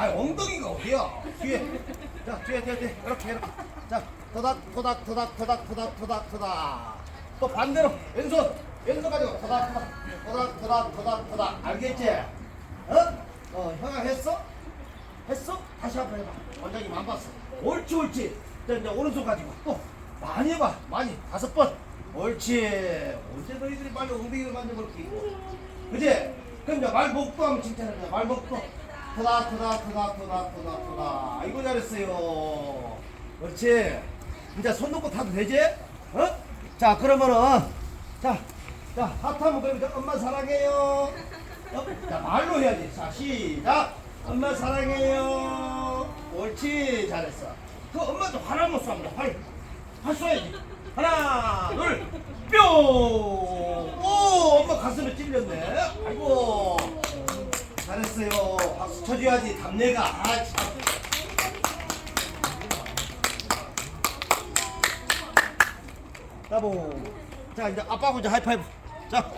아 엉덩이가 어디야? 뒤에. 자 뒤에 뒤에 뒤에 이렇게 이렇게. 자 토닥 토닥 토닥 토닥 토닥 토닥 토닥. 또 반대로 왼손 왼손 가지고 토닥 토닥 토닥 토닥 토닥 토닥. 알겠지? 어? 어 형아 했어? 했어? 다시 한 번 해봐. 원장님 안 봤어. 옳지 옳지. 자 이제 오른손 가지고 또 많이 해봐. 많이 다섯 번. 옳지. 언제 너희들이 빨리 엉덩이를 만져볼게. 그지? 그럼 이제 말복도 하면 칭찬해. 말복도. 토다 토다 토다 토다 토다 토다. 아이고 잘했어요. 그렇지. 이제 손 놓고 타도 되지? 어? 자 그러면은 자. 자, 하트 그러면 엄마 사랑해요. 어? 자, 말로 해야지. 자, 시작. 엄마 사랑해요. 옳지, 잘했어. 그 엄마도 활 한번 쏴보자. 활. 활 쏴야지. 하나, 둘, 뿅! 오, 엄마 가슴에 찔렸네. 아이고. 잘했어요. 쳐줘야지. 답내가. 아, 참. 따봉. 자, 이제 아빠 혼자 하이파이브. 자.